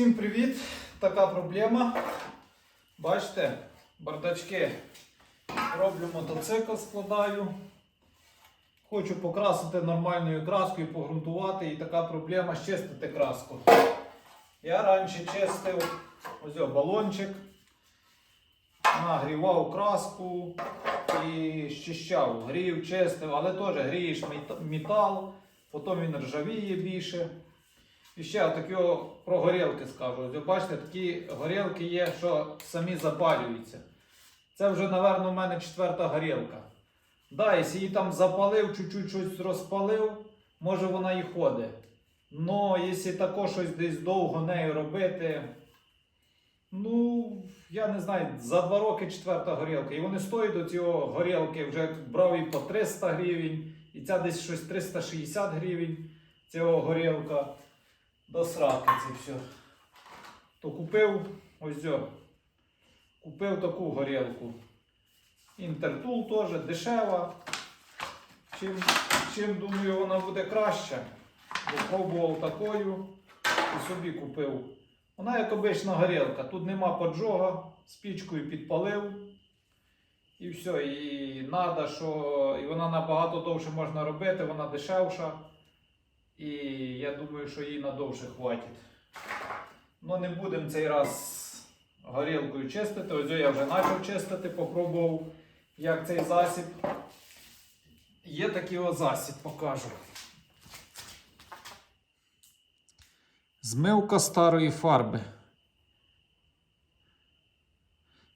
Всім привіт! Така проблема. Бачите, бардачки. Роблю мотоцикл, складаю. Хочу покрасити нормальною краскою, погрунтувати. І така проблема чистити краску. Я раніше чистив ось балончик, нагрівав краску і щищав. Грів, чистив, але теж грієш метал, потім він ржавіє більше. І ще такі про горілки скажу. Ось, бачите, такі горілки є, що самі запалюються. Це вже, напевно, у мене четверта горілка. Да, якщо її там запалив, чуть-чуть щось розпалив, може вона і ходить. Но якщо також щось десь довго нею робити, ну, я не знаю, за два роки четверта горілка. І вони стоять до цього горілки, вже брав і по 300 гривень, і ця десь щось 360 гривень, цього горілка. До сраки це все. То купив ось о, купив таку горілку. Інтертул теж дешева. Чим, чим думаю, вона буде краще. Пробував такою і собі купив. Вона як обична горілка. Тут нема поджога, спічкою підпалив. І все. І надо, що і вона набагато довше можна робити, вона дешевша. І я думаю, що їй надовше хватить. Ну не будемо цей раз горілкою чистити. Ось я вже почав чистити, попробував, як цей засіб. Є такий ось засіб, покажу. Змивка старої фарби.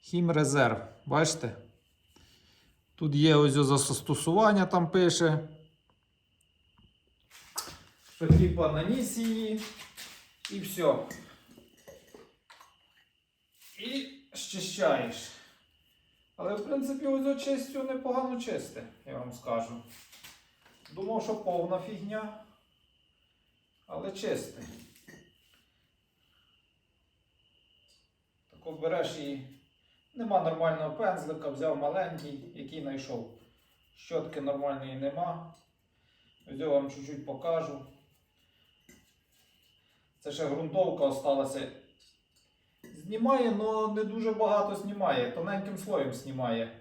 Хімрезерв. Бачите? Тут є ось за застосування, там пише. Що типа наніс її і все. І щищаєш. Але в принципі ось чистю непогано чисте, я вам скажу. Думав, що повна фігня, але чисте. Тако береш і нема нормального пензлика, взяв маленький, який знайшов. Щотки нормальної нема. Я вам чуть-чуть покажу. Це ще ґрунтовка осталася. Знімає, але не дуже багато знімає. Тоненьким слоєм знімає.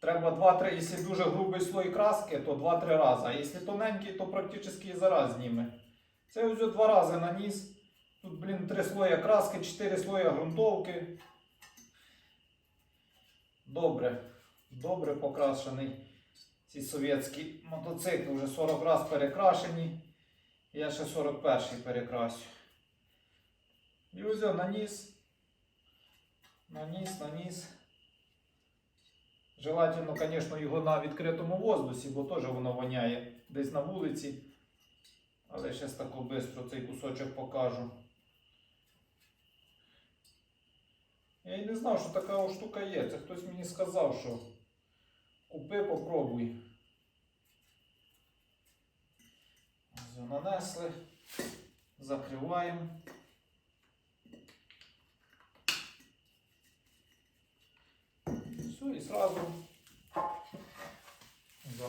Треба 2-3, якщо дуже грубий слой краски, то 2-3 рази. А якщо тоненький, то практично і зараз зніме. Це ось два рази наніс. Тут, блін, 3 слоя краски, 4 слоя ґрунтовки. Добре. Добре покрашений. Ці совєтські мотоцикли вже 40 разів перекрашені. Я ще 41-й перекрасю. І ось я наніс. Наніс, наніс. Желательно, звісно, його на відкритому воздусі, бо теж воно воняє десь на вулиці. Але зараз тако швидко цей кусочок покажу. Я і не знав, що така штука є. Це хтось мені сказав, що купи, попробуй. Ось нанесли, закриваємо. Все, і сразу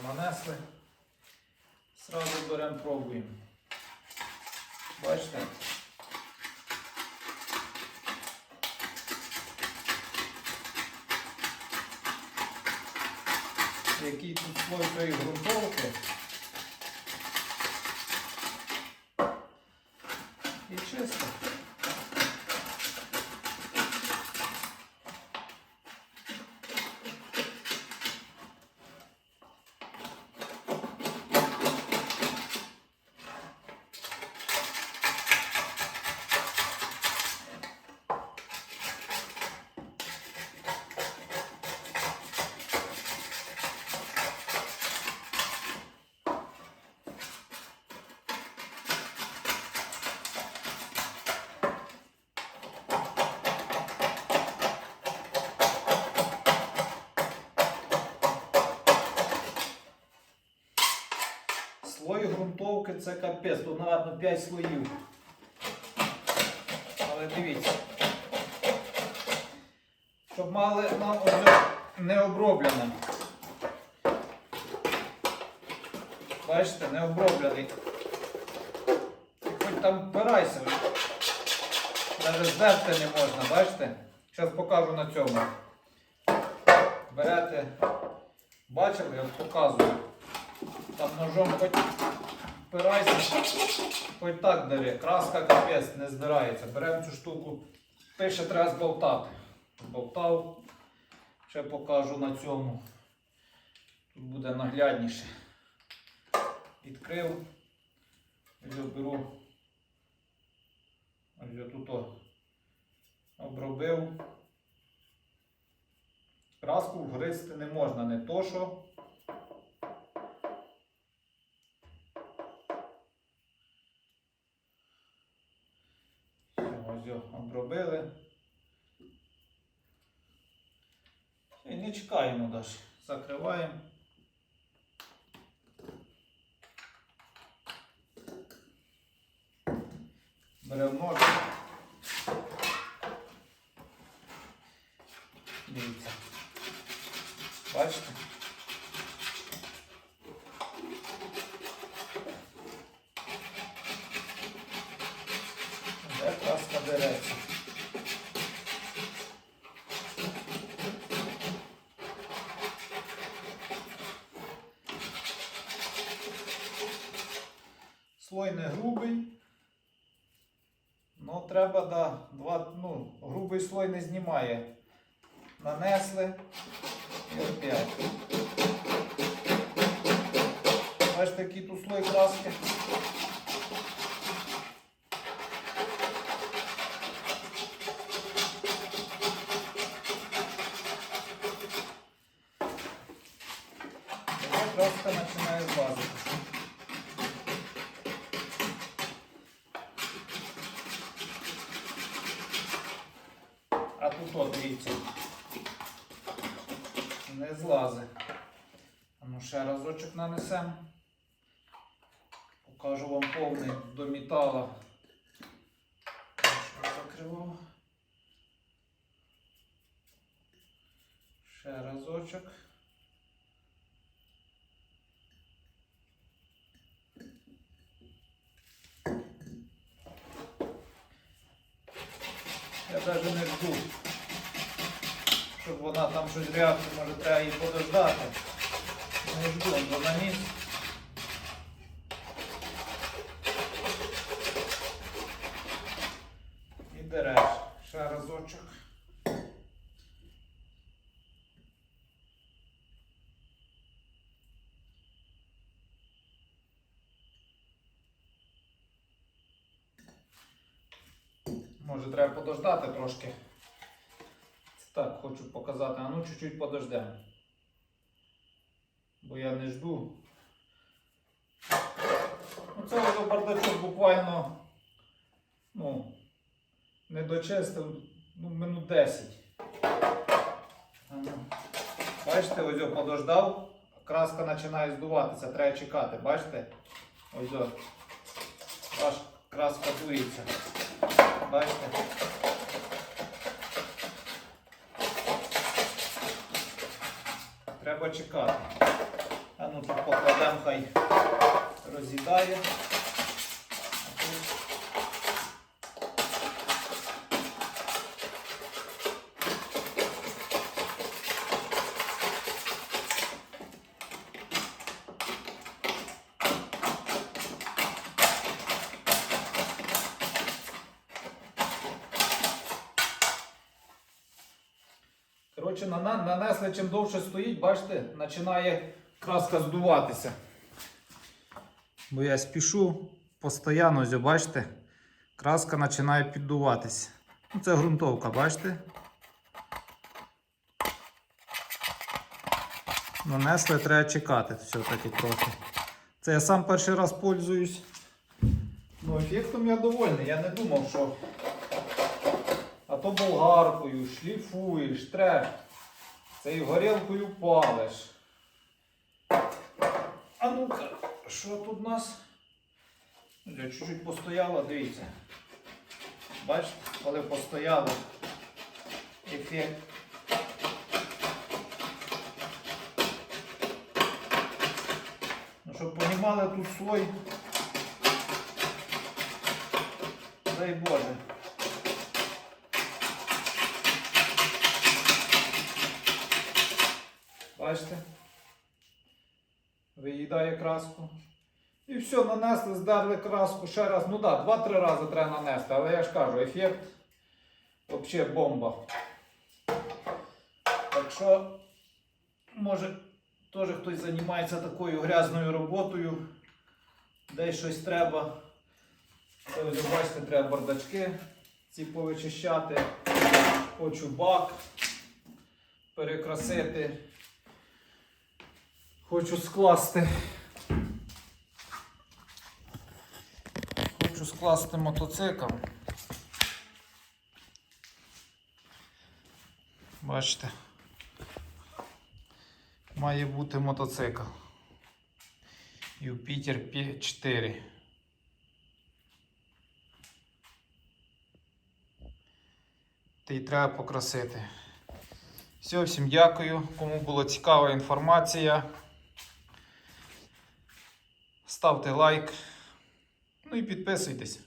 нанесли. Сразу беремо, пробуємо. Бачите? Який тут слой тої ґрунтовки. І чисто. Слой ґрунтовки це капець, тут, напевно, 5 слоїв. Але дивіться. Щоб мали нам ось не оброблене. Бачите, не оброблений. Хоч там впирайся. Навіть здерти не можна, бачите? Зараз покажу на цьому. Берете, бачили, я показую. Там ножом хоч впирайся, хоч так дари. Краска капець не збирається. Беремо цю штуку. Пише, треба зболтати. Зболтав. Ще покажу на цьому. Тут буде наглядніше. Відкрив. Ось беру. Ось тут обробив. Краску вгризти не можна, не то що. Все, ось його обробили. І не чекаємо далі. Закриваємо. Беремо. Дивіться. Бачите? Не грубий. Ну, треба, да, два, ну, грубий слой не знімає. Нанесли і опять. Бачите, який тут слой краски. А тут от, дивіться. Не злазить. Ну ще разочок нанесемо. Покажу вам повний до метала. Закривав. Ще разочок. Я навіть не жду, вона там щось реакцію, може треба її подождати. Не жду, бо наніс. І береш ще разочок. Може треба подождати трошки. Так, хочу показати, а ну чуть-чуть подождемо. Бо я не жду. Ну, це вже бардачок буквально ну, не дочистив ну, минут 10. Ну. Бачите, ось його подождав, краска починає здуватися, треба чекати, бачите? Ось. Аж краска дується. Бачите? Треба чекати. А ну тут покладемо, хай роз'їдає. Нанесли, чим довше стоїть, бачите, починає краска здуватися. Бо я спішу постійно, бачите, краска починає піддуватися. Ну, це ґрунтовка, бачите? Нанесли, треба чекати все-таки трохи. Це я сам перший раз пользуюсь. Ну, ефектом я довольний. Я не думав, що а то болгаркою, шліфуєш, треш. Цією горілкою палиш. А ну-ка, що тут у нас? Чуть-чуть постояла, дивіться. Бачите, коли постояло ефект. Ну, щоб понімали тут слой. Дай Боже. Бачите? Виїдає краску. І все, нанесли, здерли краску ще раз. Ну так, да, 2-3 рази треба нанести, але я ж кажу, ефект взагалі бомба. Так що, може, теж хтось займається такою грязною роботою, десь щось треба. Ось, ви бачите, треба бардачки ці повичищати. Хочу бак перекрасити. Хочу скласти. Хочу скласти мотоцикл. Бачите. Має бути мотоцикл. Юпітер P4. Та й треба покрасити. Все, всім дякую. Кому була цікава інформація. Ставте лайк. Ну і підписуйтесь.